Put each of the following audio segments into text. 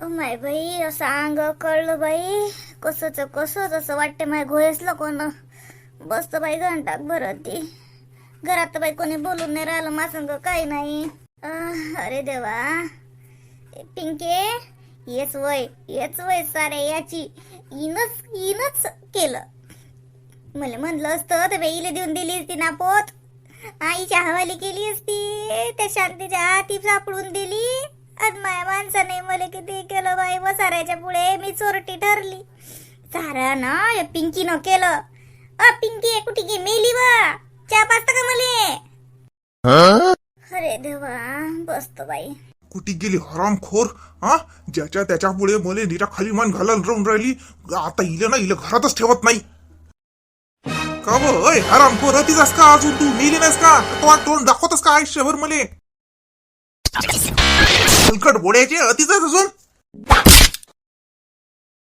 माय बाई असं अंग कळलं बाई. कसंच कसंच असं वाटते माय घोयसलं कोण. बसत बाई घंटाक भरत ती. घरात बाई कोणी बोलून नाही राहिलं मासंग काही नाही. अरे देवा. पिंके येच वय येच वय सारे याची. इनच इनच केलं. मला म्हणलं असतं तर बाईला देऊन दिली असती ना पोत आईच्या हवाली केली असती. त्या शांतीच्या हाती सापडून दिली. आज माया माणसाने मला किती केलं बाई साऱ्याच्या पुढे? मी चोरटी ठरली. सारा ना या पिंकीनं केलं. अ पिंकी कुठे गे मेली वा चहा पाचता का मले? अरे देवा बसतो बाई. कुठे गेली? हरामखोर हा? ज्याच्या त्याच्या पुढे मले निरा खाली मान घालायला राहून राहिली. आता इले ना इले घरातच ठेवत नाही. का ब अय हरामखोर अतीच का अजून तू? मेली नाहीस का? तो तोंड दाखवतस का आयुष्यभर मले? हलकट बोड्याचे अतीच अजून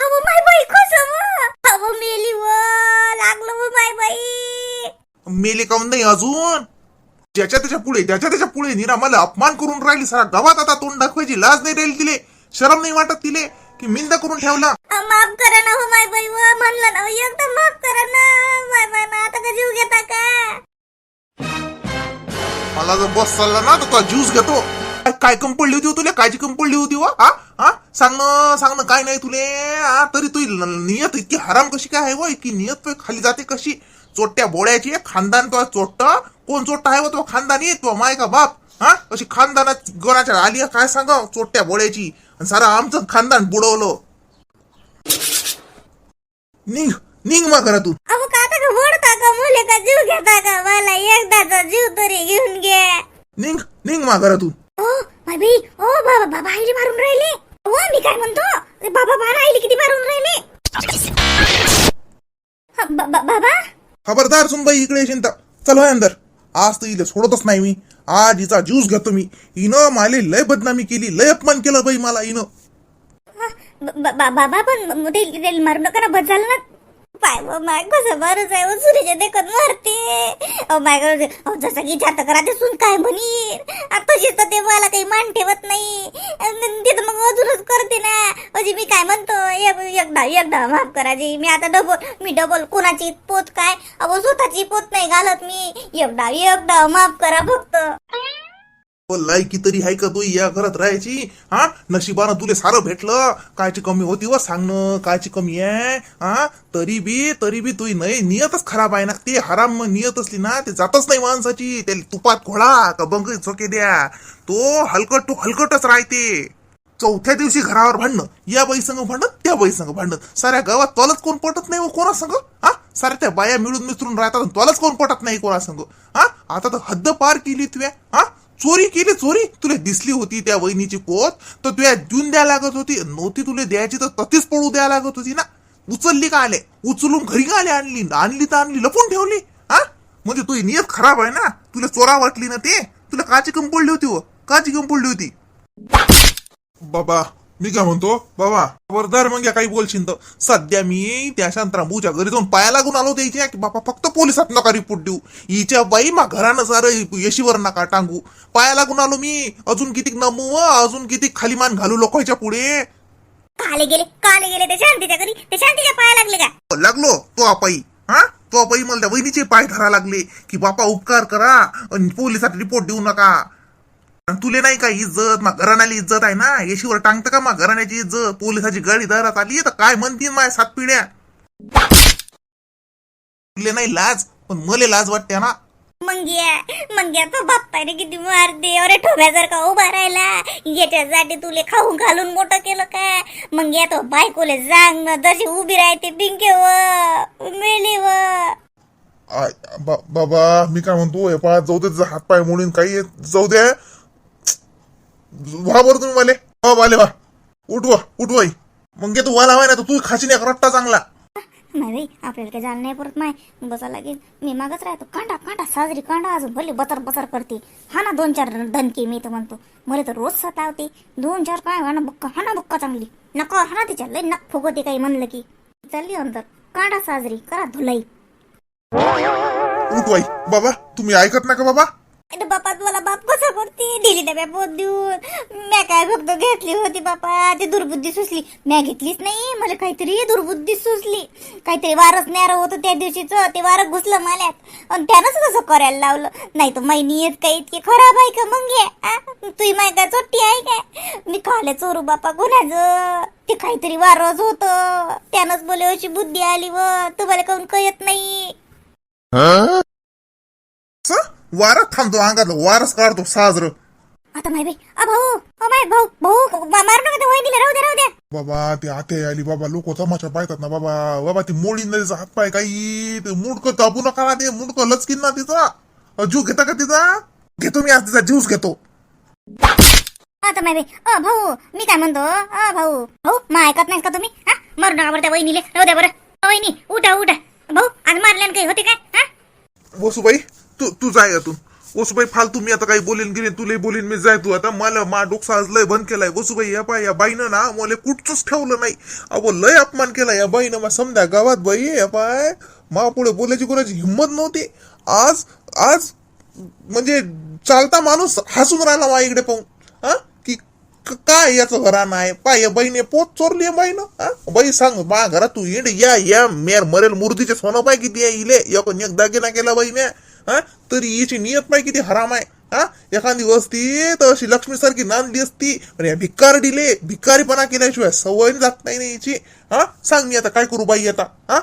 अहो माय बाई कसं व अहो मेली व लागलं व माय बाई. मेले काऊन नाही अजून? ज्याच्या त्याच्या पुढे ज्याच्या त्याच्या पुढे नीरा मला अपमान करून राहिली सारा गावात आता तोंड दाखवायची लाज नाही राहील तिले शरम नाही वाटत तिले की मिंदा करून ठेवला. अ, माफ करा ना हो माय बाई व म्हणलं ना हो, एकदा माफ करा ना माय बाई ना आता का जीव घेता का मला जर बस चालला ना तर तुला ज्यूस घेतो. काय- कम पडली होती हो तुला? कायची कम पडली होती वा हा? हा? सांग ना सांग ना काय नाही तुले. हा? तरी तू नियत इतकी हराम कशी काय आहे व इतकी नियत खाली जाते कशी? चोट्या बोळ्याची खानदान तो चोट्ट. कोण चोट्टा आहे व तो? खानदानी तो माय का बाप. हा? अशी खानदानात गोणाच्या आली काय सांगा चोट्या बोळ्याची. आणि सारा आमचं खानदान बुडवलं. निघ निघ मा घरातून. अहो का आता का ओढता का मुले का जीव घेता का मला एकदाचा जीव तरी घेऊन घे. निघ निघ मा ओ माय बाई ओ बाबा बाबा आईली मारून राहिले. ओ मी काय म्हणतो? बाबा बारा आईली किती मारून राहिले? हा, बा- बा- बाबा? खबरदार सुनबाई इकडे येशील तर. चल होय अंदर. आज तर इले सोडतच नाही मी. आज हिचा ज्यूस घेतो मी. हिनं माले लय बदनामी केली लय अपमान केलं बाई मला हिनं बाबा पण ते ते मारू नका ना बस झालं ना. पाय व माय कसं बरंच आहे सुरेच्या देखत मारते. अहो माय गॉड अहो जसं की जात करा ते सुन काय म्हणीन? तशीच तर ते मला काही मान ठेवत नाही. अन तर मग अजूनच करते ना. अजी मी काय म्हणतो एक- एकदा एकदा माफ करा जी. मी आता डबल मी डबल कोणाची पोत काय? अहो स्वतःची पोत नाही घालत मी. एकदा एकदा माफ करा फक्त. हो, व लायकी तरी आहे का तू? या घरात राहायची हा? नशिबानं तुले सारं भेटलं. कायची कमी होती व सांगणं कायची कमी आहे हा? तरी बी तरी बी तुझी नाही नियतच खराब आहे ना. ते हराम नियत असली ना ते जातच नाही माणसाची. त्याला तुपात घोळा का बंग चोके द्या. तो हलकट तो हलकटच राहते. चौथ्या दिवशी घरावर भांडणं. या बाई संग भांडण त्या बैसंग भांडण साऱ्या गावात तोलच कोण पटत नाही व कोणा संग? हा? साऱ्या त्या बाया मिळून मिसळून राहतात आणि कोण पटत नाही कोणा संग? हा? आता तर हद्द पार केली तुव्या हा? चोरी केली चोरी. तुला दिसली होती त्या वहिनीची पोत तर तुला देऊन द्या लागत होती. नव्हती तुला द्यायची तर ततीच पडू द्या लागत होती ना. उचलली का आले? उचलून घरी का आले आणली? आणली तर आणली लपून ठेवली. हा? म्हणजे तुझी नियत खराब आहे ना? तुला चोरा वाटली ना ते? तुला काची कम पडली होती व काची कम पडली होती? बाबा. मी काय म्हणतो बाबा खबरदार मग या काही बोलशील तर. सध्या मी त्या शांतरामूच्या घरी जाऊन पाया लागून आलो त्याच्या की बाबा फक्त पोलिसात नका रिपोर्ट देऊ. हिच्या बाई मा घरानं सारं येशीवर नका टांगू. पाया लागून आलो मी. अजून किती नमू अजून किती खाली मान घालू लोकांच्या पुढे. काले गेले काले गेले. ते शांतीच्या घरी ते शांतीच्या पाया लागले का? लागलो तो आपाई. हा? तो आपाई मला त्या वहिनीचे पाय धरा लागले. की बापा उपकार करा. आणि पोलिसात रिपोर्ट देऊ नका. तुले नाही का इज्जत घराण्याली इज्जत आहे ना? येशीवर टांगतं का मा घराण्याची इज्जत? पोलिसाची गाडी दारात आली तर काय म्हणतील माय सात पिढ्या? तुले नाही लाज पण मले लाज वाटते ना. मंग्या मंग्या तो बाप्पाने किती मारते अरे ठोब्यासारखा उभा राहिला. याच्यासाठी तुले खाऊन घालून मोठं केलं काय मंग्या तो बायकोले सांग ना जशी उभी राहते पिंके व मेली व आय, बा- बाबा मी काय म्हणतो हे पहा जाऊ दे हात पाय मोडून काही जाऊ दे व्हा बरं तुम्ही मला वा वाले वा उठवा उठवाई मग तू वाला वाय ना तर तू खाशी नाही रट्टा चांगला. नाही आपल्याला काही झालं नाही परत माय. बसा लागेल मी मागच राहतो. कांडा कांडा साजरी कांडा अजून भले बतर बतर करते. हा ना दोन चार दणके मी तर म्हणतो. मला तर रोज सतावते. दोन चार काय हा ना बुक्का हा ना बुक्का चांगली. नको हा ना तिच्या लय नक फुगवते काही म्हणलं की. चालली अंतर कांडा साजरी करा धुलाई. उठवाई बाबा तुम्ही ऐकत ना का बाबा. बापा मला बाप कसा करते? दिली डब्या पोत देऊन. म्या काय फक्त घेतली होती बापा. ती दुर्बुद्धी सुचली. म्या घेतलीच नाही. मला काहीतरी दुर्बुद्धी सुचली. काहीतरी वारच न्यार होतं त्या दिवशीच. ते वारं घुसलं माल्यात. आणि त्यानंच तसं करायला लावलं. नाही तर माहिनी येत काही इतकी खराब आहे का मग ये आ? तुही माय काय चोट्टी आहे काय मी खाल्या चोरू बापा कोणाचं ते काहीतरी वारच होतं. त्यानंच बोले अशी बुद्धी आली व. तुम्हाला काऊन कळत नाही? वारच थांबतो अंगातलं वारच काढतो साजरं. आता माय बाई अ भाऊ अ माय भाऊ भाऊ मारू नका त्या वहिनीला राहू द्या राहू द्या बाबा ते आते आली बाबा लोक तमाशा पाहतात ना बाबा बाबा ती मोडी त्याचा हात पाय काही. ते मुडकं कापू नका ना ते मुडकं लचकीन ना तिचा. अ, जीव घेता का तिचा? घेतो मी आज तिचा जीवच घेतो. आता माय बाई अ भाऊ मी काय म्हणतो अ भाऊ भाऊ मा ऐकत नाही का तुम्ही? हा? मारू नका बरं त्या वहिनीले राहू द्या बरं. अ, वहिनी उठा उठा. भाऊ आज मारल्यानं काही होते काय? हा? वसुबाई तू तू जाय यातून. वसुबाई फालतू मी आता काही बोलीन गिरीन तुला बोलीन मी जाय तू आता. मला मा डोकसा आज लय बंद केलाय. वसुबाई या पाय या बाईनं ना मला कुठचंच ठेवलं नाही. अहो लय अपमान केला या बाईनं. मा समजा गावात बाई या बाय मा पुढे बोलायची कोणाची हिंमत नव्हती. आज आज म्हणजे चालता माणूस हसून राहिला मा इकडे पाहून. हा? की काय याचं घरानं आहे? पाय या बाईने पोत चोरली आहे बाईनं. हा? बाई सांग मा घरात तू येड या या मेर मरेल मूर्तीचे सोनं पाय किती आहे इले? एक दागिना केला बाईने. हा? तर हिची नियत पाय किती हराम आहे हा? एखादी वस्ती तर अशी लक्ष्मीसारखी नांदली असती पण या भिकार दिले भिकारीपणा केल्याशिवाय सवय जात नाही ना हिची हा? सांग मी आता काय करू बाई आता हा?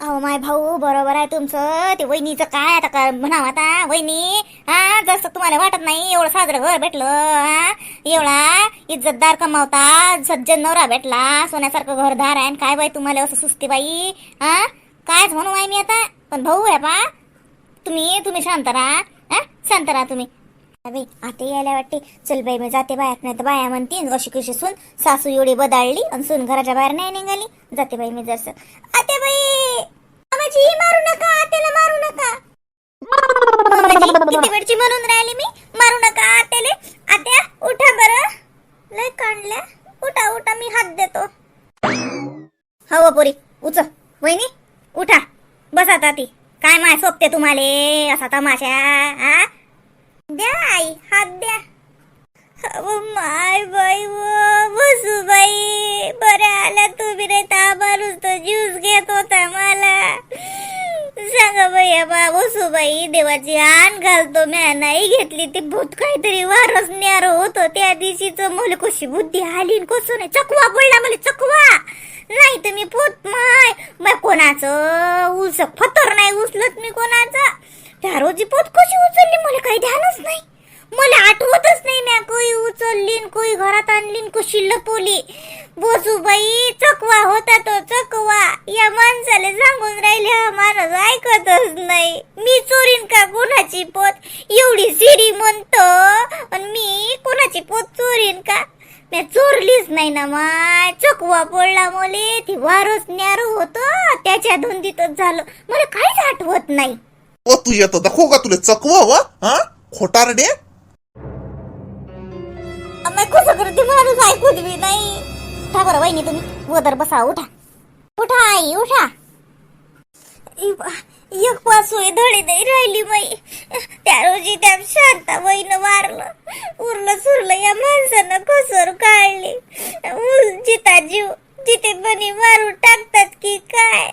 अहो माय भाऊ बरोबर आहे तुमचं. ते वहिनीचं काय आता काय म्हणावं आता? वहिनी हा? जसं तुम्हाला वाटत नाही एवढं साजरं घर भेटलं हा? एवढा इज्जतदार कमावता सज्जन नवरा भेटला सोन्यासारखं घरदार आहे आणि काय बाई तुम्हाला असं सुस्ती बाई हा? कायच म्हणू आहे मी आता? पण भाऊ आहे पा तुम्ही तुम्ही शांत राहा हा? शांत राहा तुम्ही. बाई आता यायला वाटते. चल बाई मी जाते बाहेर. नाही तर बाया म्हणते अशी कशी सून सासू एवढी बदाळली आणि सून घराच्या बाहेर नाही निघाली. जाते बाई मी जसं. आते बाई! मारू नका आत्याला मारू नका. किती वेळची म्हणून राहिली मी मारू नका आत्याले आत्या उठा बरं लय काढल्या उठा उठा मी हात देतो हो पोरी उच वहिनी उठा बसा ताती काय तुम्हाला असा तमाशा हा द्या आई हात द्या. माय बाई व बरं बाई तुम्ही रे ताबारूच तो ज्यूस घेत होता मला. सांगा भैया बा बसू बाई देवाची आण घालतो म्या नाही घेतली ती भूत काहीतरी वारस न्यार होतो त्या दिवशीच मुलं कशी बुद्धी आली कसं नाही. चकवा पडला मला चकवा. नाही तर मी पोत माय माय कोणाचं उस फतर नाही उचलत मी कोणाचं. त्या रोजी पोत कशी उचलली? मला काही ध्यानच नाही. मला आठवतच नाही ना कोई उचलली कोई घरात आणली कशी लपवली. बोसूबाई चकवा होता तो चकवा. या माणसाला सांगून राहिले हा माणूस ऐकतच नाही. मी चोरीन का कोणाची पोत? एवढी सिरी म्हणतो. आणि मी कोणाची पोत चोरीन का? मी चोरलीच नाही ना माय। चकवा पडला मले ती वारस न्यार होत त्याच्या धुंदीतच झालं. मला काहीच आठवत नाही. ओ तू येतो दाखव का तुला चकवा वा हा? खोटारडे? अम्मा कसं करते माणूस ऐकूच बी नाही. उठा बरं वहिनी तुम्ही. वदर बसा उठा. उठा आई उठा. एक पासोय धडे नाही राहिली बाई. त्या रोजी त्या शांता बाईनं मारलं. उरलं सुरलं या माणसानं कसर काढली. जिता जीव जिथे बनी मारून टाकतात की काय?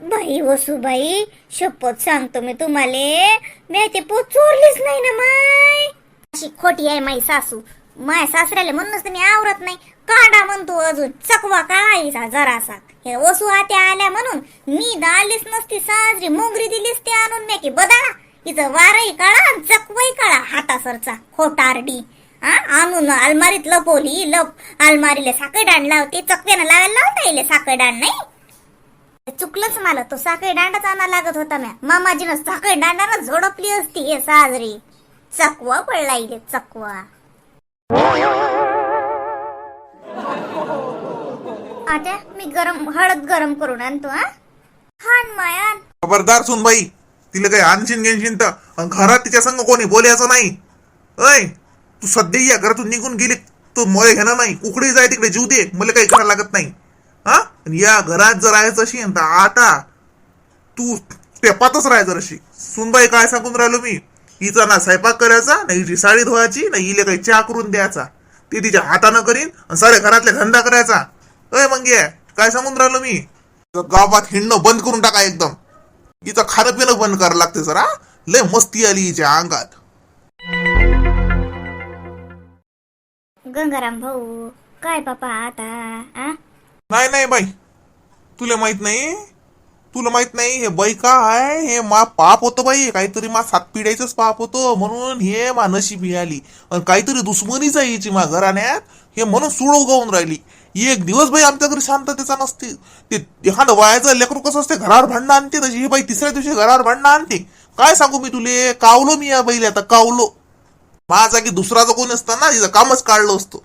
बाई वसुबाई शपथ सांगतो मी तुम्हाला. मी ते पोत चोरलीच नाही ना माय. अशी खोटी आहे माई सासू. माय सासऱ्याला म्हणूनच तुम्ही आवरत नाही. काढा म्हणतो अजून. चकवा काढायचा जरासा. हे वसू आत्या आल्या म्हणून मी दालीच नसती साजरी मोगरी दिलीस ते आणून मी की बदाळा तिचं वारही काढा आणि चकवाही काढा हातासरचा. खोटारडी. हा आणून अलमारीत लपवली लप. अलमारीला डांड लावते. चकव्यानं लावायला लावता येईल साखळदांड नाही? चुकलंच मला. तो साखळी दांडाच आणा लागत होता म्या. मामाजीनं साखळी दांडानं झोडपली असती हे साजरी. चकवा पडला इथे चकवा. आता मी गरम हळद गरम करून आणतो हा. हान मायान. खबरदार सुन बाई तिला काही आणशीन घेशीन तर. अन घरात तिच्या संग कोणी बोलायचं नाही. ऐ तू सध्या या घरातून निघून गेली तू मला घेणार नाही. उकडे जाय तिकडे जीव दे. मला काही करायला लागत नाही. हा? आणि या घरात जर राहायचं अशी तर आता तू पेपातच राहायचं अशी. सुनबाई काय सांगून राहिलो मी? हिचा ना स्वयंपाक करायचा ना हिची साडी धुवायची ना हिला काही चहा करून द्यायचा. ती तिच्या हातानं करीन आणि साऱ्या घरातले धंदा करायचा. अय मंगे काय सांगून राहिलो मी? गावात हिंडणं बंद करून टाका एकदम. हिचं खाणं पिणं बंद करायला लागते सर हा लय मस्ती आली हिच्या अंगात. गंगाराम भाऊ काय बापा आता आ? नाही नाही बाई. तुला माहीत नाही तुला माहीत नाही हे बाई का आहे? हे मा पाप होतं बाई. काहीतरी मा सात पिढ्याचंच पाप होतं. म्हणून हे मा नशीबी आली. आणि काहीतरी दुश्मनीच आहे हिची मा घराण्यात. हे म्हणून सुड उगवून राहिली. एक दिवस बाई आमच्या घरी शांततेचा नसते. ते एखादं वयाचं लेकरू कसं असते? घरावर भांडणं आणते तशी. ही बाई तिसऱ्या दिवशी घरावर भांडणं आणते. काय सांगू मी तुले? कावलो मी या बाईला आता. कावलो. माझा की दुसरा जो कोणी ना तिचं कामच काढलं असतं.